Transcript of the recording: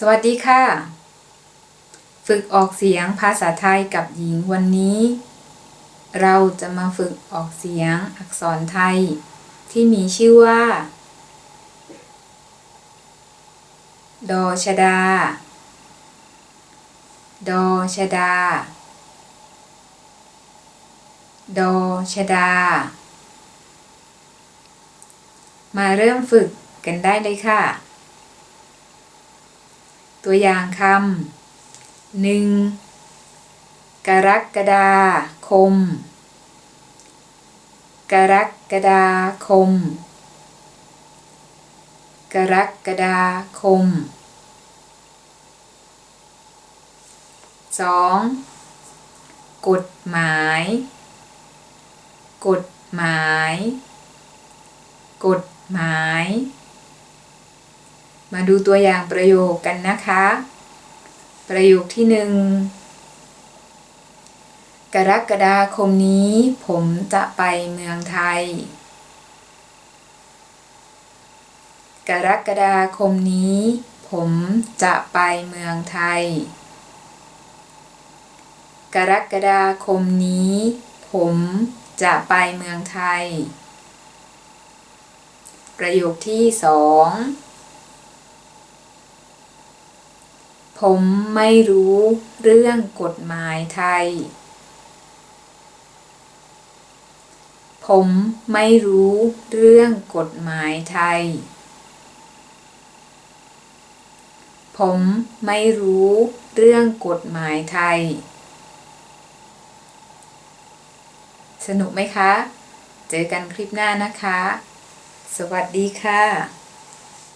สวัสดีค่ะ ฝึกออกเสียงภาษาไทยกับหญิงวันนี้ เราจะมาฝึกออกเสียงอักษรไทย ที่มีชื่อว่า ดอชดา ดอชดา ดอชดา มาเริ่มฝึกกันได้เลยค่ะ ตัวอย่างคำหนึ่งกรกฎาคม กรกฎาคม กรกฎาคมสองกฎหมาย กฎหมาย กฎหมาย มาดูตัวอย่างประโยคกันนะคะ ประโยคที่หนึ่งกรกฎาคมนี้ผมจะไปเมืองไทย กรกฎาคมนี้ ผมจะไปเมืองไทย กรกฎาคมนี้ ผมจะไปเมืองไทย ประโยคที่สอง ผมไม่รู้เรื่องกฎหมายไทย ผมไม่รู้เรื่องกฎหมายไทย ผมไม่รู้เรื่องกฎหมายไทย สนุกไหมคะ เจอกันคลิปหน้านะคะ สวัสดีค่ะ